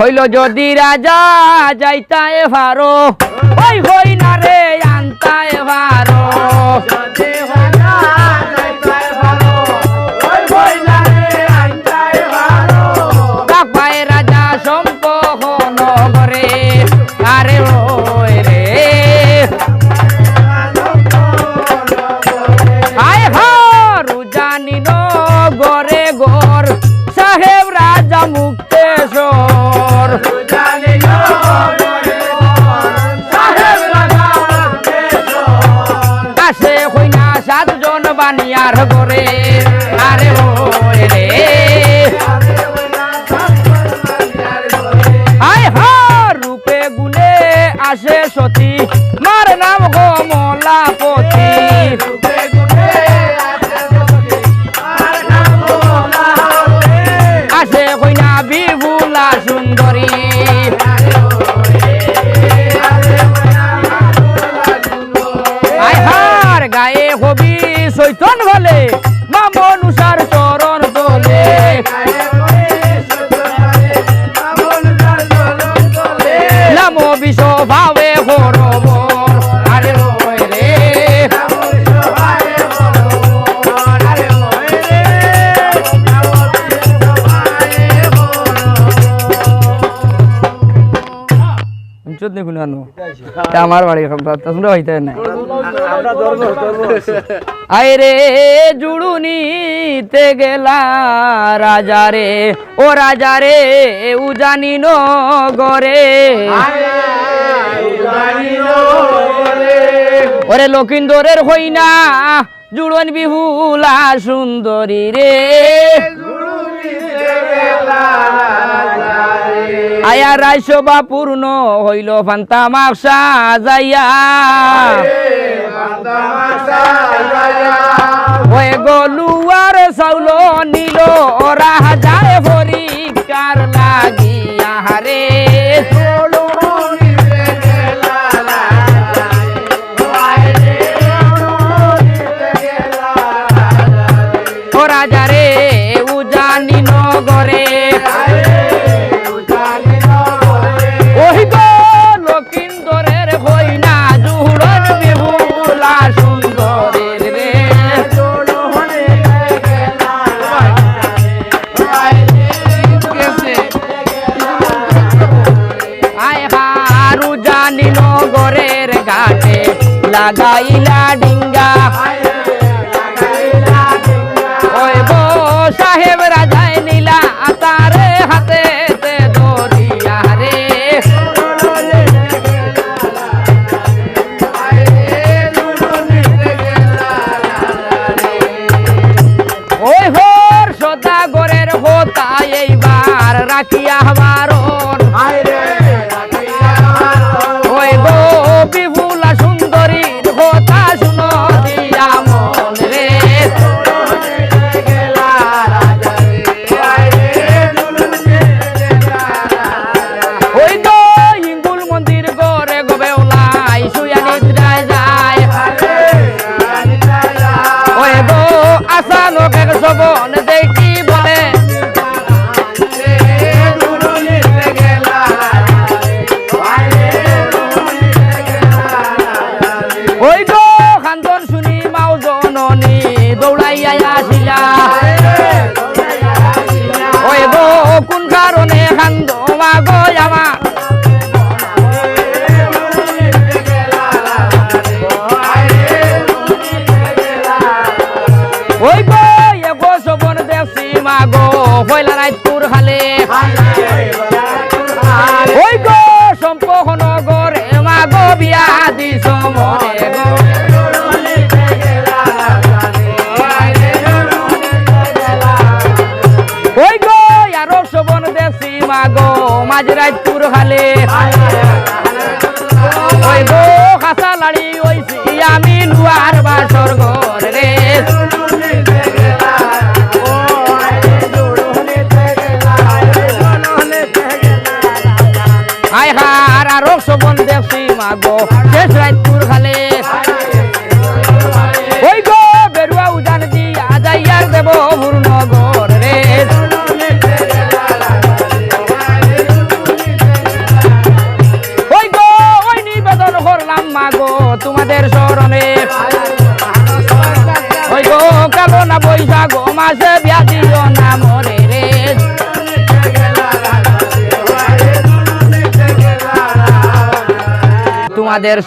হইল যদি রাজা যাইতায় ভারো। ওই হই সাতজন বানিয়ার গরে আরে ওই রে। রূপে গুণে আসে সতী। মার নাম কমলাপতি আসে কইনা বিভুলা সুন্দরী। গায়ে হবি চৈতন বলে মা মনুষার চরণ তোলে। নাম বিষ ভাবে আমার বাড়ি তোমরা হইতে নাই আই রে জুড়ুনিতে গেলা রাজা রে, ও রাজা রে, উজানি গরে ওরে লক্ষিন্দরের হইনা, জুড়ন বিহুলা সুন্দরী রে। আয়া রাইসবা পূর্ণ হইল, ফান্তা মাকসা যাইয়া। ওই গলুয়ার চাউল নিল রাজায় পরীক্ষার লাগিয়া হারু জানি নগরের ঘাটে লাগাইলা ডিঙ্গা। সাহেব রাজায় নীলা হাতে ওই হোর হোতা এইবার রাখিয়া বারণ কোন কারণে খান্দ মাগো আমা ওই গো এগো সবন দেখছি মাগো হইলা রাইত মাগো মাঝ রাইত পুর খালে। ওই গো খাসা লাড়ি ওইছি আমি নুয়ার বাসর ঘর রে। আয় হার আরও সবন দেখছি মাগো শেষ রাত তোমাদের